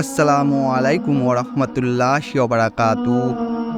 আসসালামু আলাইকুম ওরহমতুল্লাহ বারাকাতু।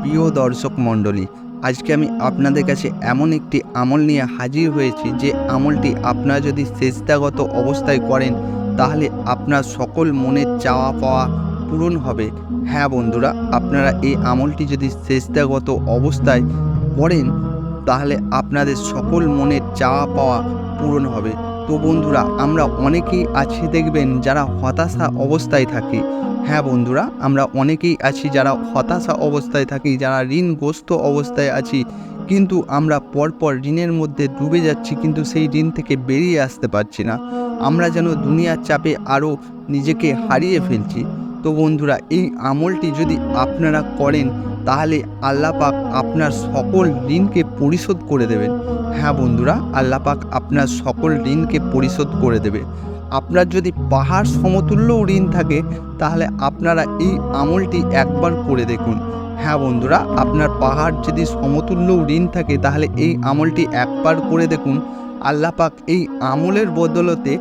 প্রিয় দর্শক মণ্ডলী, আজকে আমি আপনাদের কাছে এমন একটি আমল নিয়ে হাজির হয়েছি যে আমলটি আপনারা যদি চেষ্টাগত অবস্থায় করেন, তাহলে আপনার সকল মনের চাওয়া পাওয়া পূরণ হবে। হ্যাঁ বন্ধুরা, আপনারা এই আমলটি যদি চেষ্টাগত অবস্থায় করেন, তাহলে আপনাদের সকল মনের চাওয়া পাওয়া পূরণ হবে। তো বন্ধুরা, আমরা অনেকেই আছি দেখবেন যারা হতাশা অবস্থায় থাকি। হ্যাঁ বন্ধুরা, আমরা অনেকেই আছি যারা হতাশা অবস্থায় থাকি, যারা ঋণগ্রস্ত অবস্থায় আছি। কিন্তু আমরা পরপর ঋণের মধ্যে ডুবে যাচ্ছি, কিন্তু সেই ঋণ থেকে বেরিয়ে আসতে পারছি না। আমরা যেন দুনিয়ার চাপে আরও নিজেকে হারিয়ে ফেলছি। তো বন্ধুরা, এই আমলটি যদি আপনারা করেন তাহলে আল্লাহ পাক আপনার সকল ঋণকে পরিশোধ করে দেবেন। হ্যাঁ বন্ধুরা, আল্লাহ পাক আপনার সকল ঋণকে পরিশোধ করে দেবে। আপনার যদি পাহাড় সমতুল্য ঋণ থাকে, তাহলে আপনারা এই আমলটি একবার করে দেখুন। হ্যাঁ বন্ধুরা, আপনার পাহাড় যদি সমতুল্য ঋণ থাকে, তাহলে এই আমলটি একবার করে দেখুন। আল্লাহ পাক এই আমলের বদলতে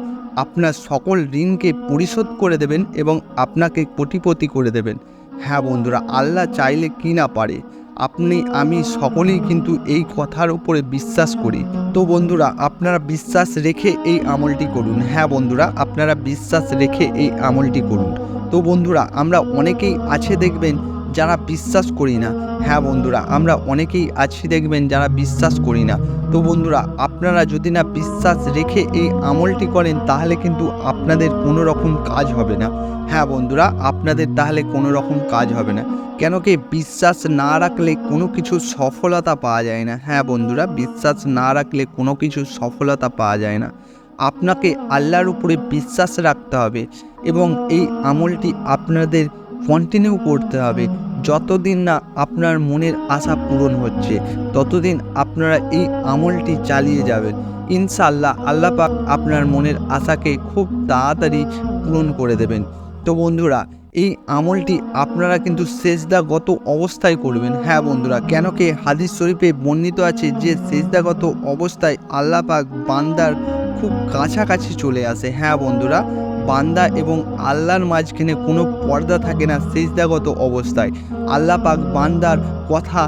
আপনার সকল ঋণকে পরিশোধ করে দেবেন এবং আপনাকে কোটিপতি করে দেবেন। হ্যাঁ বন্ধুরা, আল্লাহ চাইলে কি না পারে। আপনি, আমি সকলেই কিন্তু এই কথার উপরে বিশ্বাস করি। তো বন্ধুরা, আপনারা বিশ্বাস রেখে এই আমলটি করুন। হ্যাঁ বন্ধুরা, আপনারা বিশ্বাস রেখে এই আমলটি করুন। তো বন্ধুরা, আমরা অনেকেই আছে দেখবেন যারা বিশ্বাস করি না। হ্যাঁ বন্ধুরা, আমরা অনেকেই আছি দেখবেন যারা বিশ্বাস করি না। তো বন্ধুরা, আপনারা যদি না বিশ্বাস রেখে এই আমলটি করেন, তাহলে কিন্তু আপনাদের কোনো রকম কাজ হবে না। হ্যাঁ বন্ধুরা, আপনাদের তাহলে কোনো রকম কাজ হবে না। কেন কি বিশ্বাস না রাখলে কোনো কিছু সফলতা পাওয়া যায় না। হ্যাঁ বন্ধুরা, বিশ্বাস না রাখলে কোনো কিছু সফলতা পাওয়া যায় না। আপনাকে আল্লাহর উপরে বিশ্বাস রাখতে হবে এবং এই আমলটি আপনাদের কন্টিনিউ করতে হবে। যতদিন না আপনার মনের আশা পূরণ হচ্ছে, ততদিন আপনারা এই আমলটি চালিয়ে যাবেন। ইনশাল্লাহ আল্লাহ পাক আপনার মনের আশাকে খুব তাড়াতাড়ি পূরণ করে দেবেন। তো বন্ধুরা, এই আমলটি আপনারা কিন্তু সেজদাগত অবস্থায় করবেন। হ্যাঁ বন্ধুরা, কেন কি হাদিস শরীফে বর্ণিত আছে যে সেজদাগত অবস্থায় আল্লাহ পাক বান্দার খুব কাছাকাছি চলে আসে। হ্যাঁ বন্ধুরা বান্দা এবং আল্লাহর মাঝখানে কোনো পর্দা থাকে না, সেজদাগত অবস্থায়। আল্লাহ পাক বান্দার কথা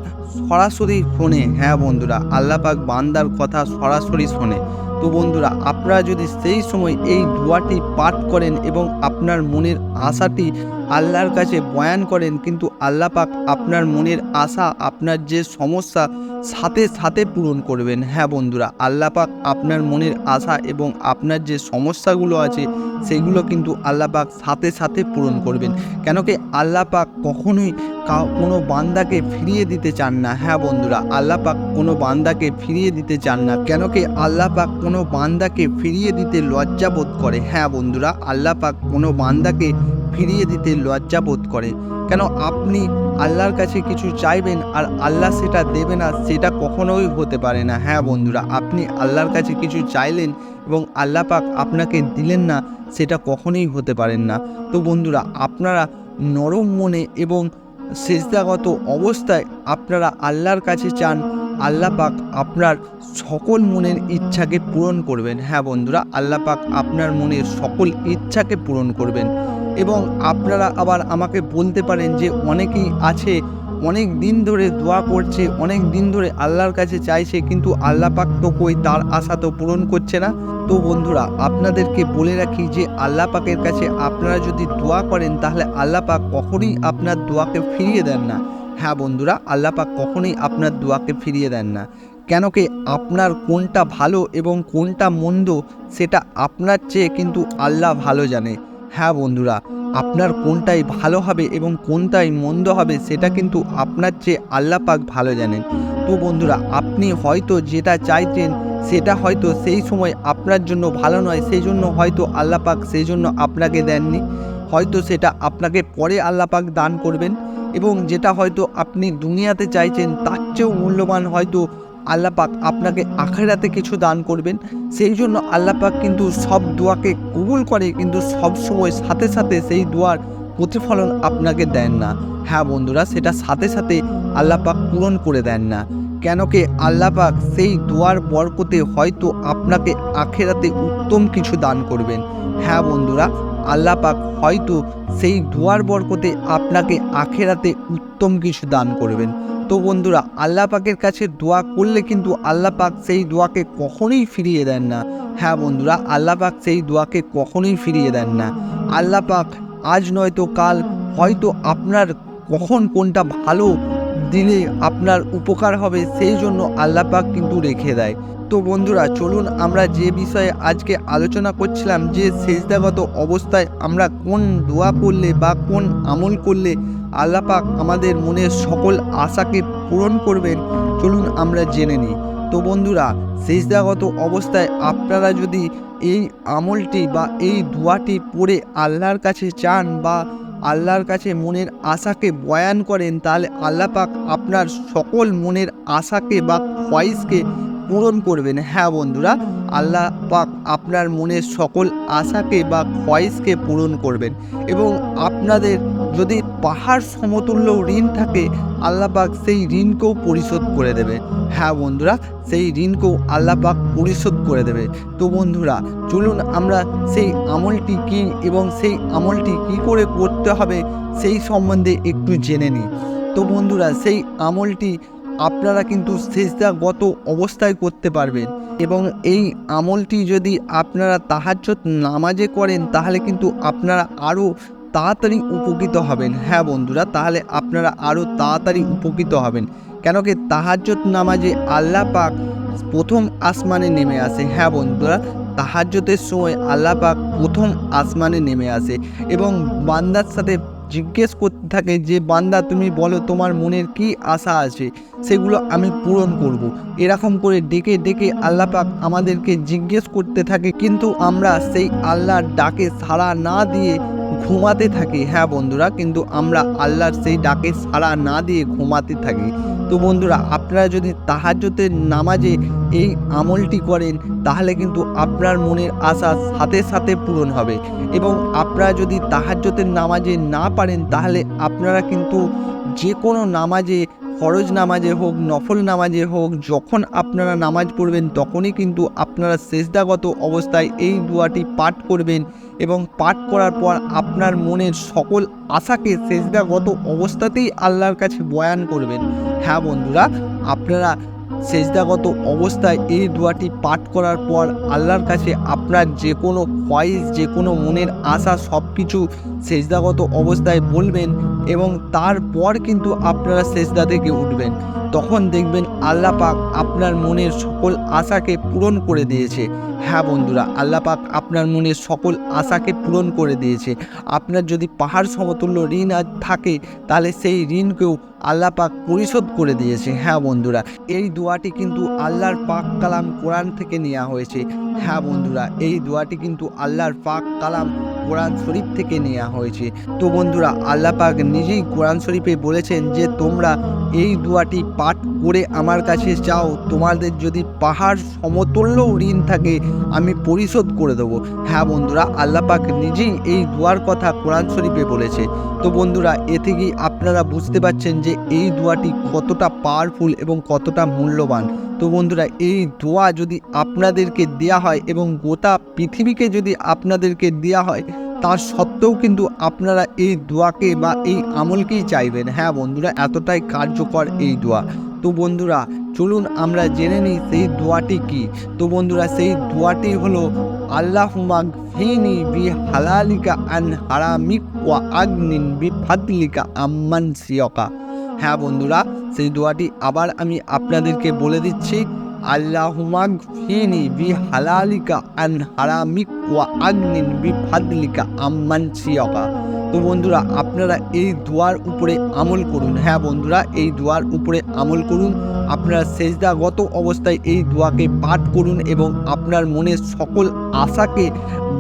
সরাসরি শোনে। হ্যাঁ বন্ধুরা আল্লাহ পাক বান্দার কথা সরাসরি শোনে। তো বন্ধুরা, আপনারা যদি সেই সময় এই দোয়াটি পাঠ করেন এবং আপনার মনের আশাটি আল্লাহর কাছে বয়ান করেন, কিন্তু আল্লাহ পাক আপনার মনের আশা, আপনার যে সমস্যা, সাথে সাথে পূরণ করবেন। হ্যাঁ বন্ধুরা, আল্লাহ পাক আপনার মনের আশা এবং আপনার যে সমস্যাগুলো আছে, সেগুলো কিন্তু আল্লাহ পাক সাথে সাথে পূরণ করবেন। কেন কি আল্লাহ পাক কখনোই কোনো বান্দাকে ফিরিয়ে দিতে চান না। হ্যাঁ বন্ধুরা, আল্লাহ পাক কোনো বান্দাকে ফিরিয়ে দিতে চান না। কেন কি আল্লাহ পাক কোনো বান্দাকে ফিরিয়ে দিতে লজ্জা বোধ করে। হ্যাঁ বন্ধুরা, আল্লাহ পাক কোনো বান্দাকে ফিরিয়ে দিতে লজ্জা বোধ করে। কেন আপনি আল্লাহর কাছে কিছু চাইবেন আর আল্লাহ সেটা দেবে না, সেটা কখনোই হতে পারে না। হ্যাঁ বন্ধুরা, আপনি আল্লাহর কাছে কিছু চাইলেন এবং আল্লাহ পাক আপনাকে দিলেন না, সেটা কখনোই হতে পারেন না। তো বন্ধুরা, আপনারা নরম মনে এবং সেজদাগত অবস্থায় আপনারা আল্লাহর কাছে চান, আল্লাহ পাক আপনার সকল মনের ইচ্ছাকে পূরণ করবেন। হ্যাঁ বন্ধুরা, আল্লাহ পাক আপনার মনের সকল ইচ্ছাকে পূরণ করবেন। এবং আপনারা আবার আমাকে বলতে পারেন যে অনেকেই আছে, অনেক দিন ধরে দোয়া করছে, অনেক দিন ধরে আল্লাহর কাছে চাইছে, কিন্তু আল্লাহ পাক তো কই তার আশা তো পূরণ করছে না। তো বন্ধুরা, আপনাদেরকে বলে রাখি যে আল্লাহ পাকের কাছে আপনারা যদি দোয়া করেন, তাহলে আল্লাহ পাক কখনোই আপনার দোয়াকে ফিরিয়ে দেন না। হ্যাঁ বন্ধুরা, আল্লাহ পাক কখনোই আপনার দোয়াকে ফিরিয়ে দেন না। কেন কি আপনার কোনটা ভালো এবং কোনটা মন্দ, সেটা আপনার চেয়ে কিন্তু আল্লাহ ভালো জানে। হ্যাঁ বন্ধুরা, আপনার কোনটাই ভালো হবে এবং কোনটাই মন্দ হবে সেটা কিন্তু আপনার চেয়ে আল্লাহ পাক ভালো জানেন। তো বন্ধুরা, আপনি হয়তো যেটা চাইছেন সেটা হয়তো সেই সময় আপনার জন্য ভালো নয় সেই জন্য হয়তো আল্লাহ পাক সেই জন্য আপনাকে দেননি। হয়তো সেটা আপনাকে পরে আল্লাহ পাক দান করবেন এবং যেটা হয়তো আপনি দুনিয়াতে চাইছেন তার চেয়েও মূল্যবান হয়তো আল্লাহ পাক আপনাকে আখেরাতে কিছু দান করবেন। সেই জন্য আল্লাহ পাক কিন্তু সব দোয়াকে কবুল করে, কিন্তু সব সময় সাথে সাথে সেই দোয়ার প্রতিফলন আপনাকে দেন না। হ্যাঁ বন্ধুরা, সেটা সাথে সাথে আল্লাহ পাক পূরণ করে দেন না। কেন কি আল্লাহ পাক সেই দোয়ার বরকতে হয়তো আপনাকে আখেরাতে উত্তম কিছু দান করবেন। হ্যাঁ বন্ধুরা আল্লাহ পাক হয়তো সেই দোয়ার বরকতে আপনাকে আখেরাতে উত্তম কিছু দান করবেন। তো বন্ধুরা, আল্লাহ পাকের কাছে দোয়া করলে কিন্তু আল্লাহ পাক সেই দোয়াকে কখনোই ফিরিয়ে দেন না। হ্যাঁ বন্ধুরা, আল্লাহ পাক সেই দোয়াকে কখনোই ফিরিয়ে দেন না। আল্লাহ পাক আজ নয়তো কাল হয়তো আপনার কখন কোনটা ভালো দিলে আপনার উপকার হবে, সেই জন্য আল্লাহ পাক কিন্তু রেখে দেয়। তো বন্ধুরা, চলুন আমরা যে বিষয়ে আজকে আলোচনা করছিলাম, যে সেজদাগত অবস্থায় আমরা কোন দোয়া করলে বা কোন আমল করলে আল্লাহ পাক আমাদের মনের সকল আশাকে পূরণ করবেন, চলুন আমরা জেনে নিই। তো বন্ধুরা, সেজদাগত অবস্থায় আপনারা যদি এই আমলটি বা এই দোয়াটি পড়ে আল্লাহর কাছে চান বা আল্লাহর কাছে মনের আশাকে বয়ান করেন, তাহলে আল্লাহ পাক আপনার সকল মনের আশাকে বা খয়েসকে পূরণ করবেন। হ্যাঁ বন্ধুরা, আল্লাহ পাক আপনার মনের সকল আশাকে বা খয়েসকে পূরণ করবেন এবং আপনাদের যদি পাহাড় সমতুল্য ঋণ থাকে, আল্লাহ পাক সেই ঋণকেও পরিশোধ করে দেবে। হ্যাঁ বন্ধুরা, সেই ঋণকেও আল্লাহ পাক পরিশোধ করে দেবে। তো বন্ধুরা, চলুন আমরা সেই আমলটি কী এবং সেই আমলটি কী করে করতে হবে সেই সম্বন্ধে একটু জেনে নিই। তো বন্ধুরা, সেই আমলটি আপনারা কিন্তু সেজদাগত অবস্থায় করতে পারবেন। এবং এই আমলটি যদি আপনারা তাহাজ্জত নামাজে করেন, তাহলে কিন্তু আপনারা আরও তাড়াতাড়ি উপকৃত হবেন। হ্যাঁ বন্ধুরা, তাহলে আপনারা আরও তাড়াতাড়ি উপকৃত হবেন। কেন কি তাহাজ্জত নামাজে আল্লাহ পাক প্রথম আসমানে নেমে আসে। হ্যাঁ বন্ধুরা তাহাজ্জতের সময় আল্লাহ পাক প্রথম আসমানে নেমে আসে। এবং বান্দার সাথে জিজ্ঞেস করতে থাকে যে, বান্দা তুমি বলো তোমার মনের কি আশা আছে? সেগুলো আমি পূরণ করব। এরকম করে ডেকে ডেকে আল্লাপাক আমাদেরকে জিজ্ঞেস করতে থাকে, কিন্তু আমরা সেই আল্লাহর ডাকে সাড়া না দিয়ে ঘুমাতে থাকি। হ্যাঁ বন্ধুরা, কিন্তু আমরা আল্লাহর সেই ডাকে সাড়া না দিয়ে ঘুমাতে থাকি। তো বন্ধুরা, আপনারা যদি তাহাজ্জতের নামাজে এই আমলটি করেন, তাহলে কিন্তু আপনার মনের আশা সাথে সাথে পূরণ হবে। এবং আপনারা যদি তাহাজ্জতের নামাজে না পারেন, তাহলে আপনারা কিন্তু যে কোনো নামাজে, ফরজ নামাজে হোক, নফল নামাজে হোক, যখন আপনারা নামাজ পড়বেন, তখনই কিন্তু আপনারা সেজদাগত অবস্থায় এই দোয়াটি পাঠ করবেন। এবং পাঠ করার পর আপনার মনের সকল আশাকে সেজদাগত অবস্থাতেই আল্লাহর কাছে বয়ান করবেন। হ্যাঁ বন্ধুরা, আপনারা সেজদাগত অবস্থায় এই দোয়াটি পাঠ করার পর আল্লাহর কাছে আপনার যে কোনো ভয়েস যে কোনো মনের আশা সব কিছু সেজদাগত অবস্থায় বলবেন এবং তারপর কিন্তু আপনারা সেজদা থেকে উঠবেন। তখন দেখবেন আল্লাহ পাক আপনার মনের সকল আশাকে পূরণ করে দিয়েছে। হ্যাঁ বন্ধুরা, আল্লাহ পাক আপনার মনের সকল আশাকে পূরণ করে দিয়েছে। আপনার যদি পাহাড় সমতুল্য ঋণ আজ থাকে, তাহলে সেই ঋণকেও আল্লাহ পাক পরিশোধ করে দিয়েছে। হ্যাঁ বন্ধুরা, এই দোয়াটি কিন্তু আল্লাহর পাক কালাম কোরআন থেকে নেওয়া হয়েছে। হ্যাঁ বন্ধুরা, এই দোয়াটি কিন্তু আল্লাহর পাক কালাম কোরআন শরীফ থেকে নেওয়া হয়েছে। তো বন্ধুরা, আল্লাহ পাক নিজেই কোরআন শরীফে বলেছেন যে তোমরা এই দোয়াটি পাঠ করে আমার কাছে চাও তোমাদের যদি পাহাড় সমতুল্য ঋণ থাকে, আমি পরিশোধ করে দেবো। হ্যাঁ বন্ধুরা, আল্লাহ পাক নিজেই এই দোয়ার কথা কোরআন শরীফে বলেছে। তো বন্ধুরা, এ থেকেই আপনারা বুঝতে পারছেন যে এই দোয়াটি কতটা পাওয়ারফুল এবং কতটা মূল্যবান। তো বন্ধুরা, এই দোয়া যদি আপনাদেরকে দেয়া হয় এবং গোটা পৃথিবীকে যদি আপনাদেরকে দেয়া হয় তার সত্ত্বেও কিন্তু আপনারা এই দোয়াকে বা এই আমলকেই চাইবেন। হ্যাঁ বন্ধুরা, এতটাই কার্যকর এই দোয়া। তো বন্ধুরা, চলুন আমরা জেনে নিই সেই দোয়াটি কি। তো বন্ধুরা, সেই দোয়াটি হলো আল্লাহ ফিনি বি হালালিকা আন হারামিক ওয়া আগনিন বি ফাদলিকা আম্মান সিয়কা। হ্যাঁ বন্ধুরা, সেই দোয়াটি আবার আমি আপনাদেরকে বলে দিচ্ছি। আল্লাহুমাগ বি হালালিকা আন হারামিক ওয়া আগনিন বি ফাদলিকা আম্মান সিয়কা। তো বন্ধুরা, আপনারা এই দোয়ার উপরে আমল করুন। হ্যাঁ বন্ধুরা, এই দোয়ার উপরে আমল করুন। আপনারা সেজদাগত অবস্থায় এই দোয়াকে পাঠ করুন এবং আপনার মনের সকল আশাকে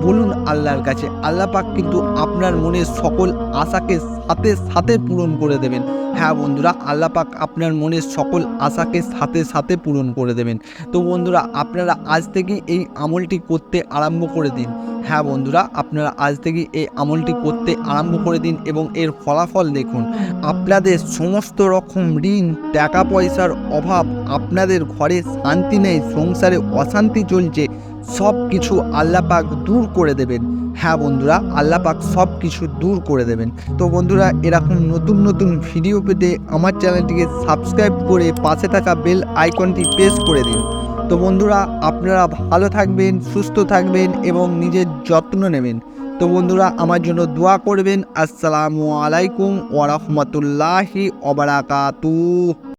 বলুন আল্লাহর কাছে। আল্লাহ পাক কিন্তু আপনার মনের সকল আশাকে সাথে সাথে পূরণ করে দেবেন। হ্যাঁ বন্ধুরা আল্লাহ পাক আপনার মনের সকল আশাকে সাথে সাথে পূরণ করে দেবেন। তো বন্ধুরা, আপনারা আজ থেকেই এই আমলটি করতে আরম্ভ করে দিন। হ্যাঁ বন্ধুরা, আপনারা আজ থেকেই এই আমলটি করতে আরম্ভ করে দিন এবং এর ফলাফল দেখুন। আপনাদের সমস্ত রকম ঋণ টাকা পয়সার অভাব, আপনাদের ঘরে শান্তি নেই, সংসারে অশান্তি চলছে সব কিছু আল্লাহ পাক দূর করে দেবেন। হ্যাঁ বন্ধুরা, আল্লাহ পাক সব কিছু দূর করে দেবেন। তো বন্ধুরা, এরকম নতুন নতুন ভিডিও পেতে আমার চ্যানেলটিকে সাবস্ক্রাইব করে পাশে থাকা বেল আইকনটি প্রেস করে দিন। তো বন্ধুরা, আপনারা ভালো থাকবেন, সুস্থ থাকবেন এবং নিজের যত্ন নেবেন। তো বন্ধুরা, আমার জন্য দোয়া করবেন। আসসালামু আলাইকুম ওরহমতুল্লাহি ওবরাকাতু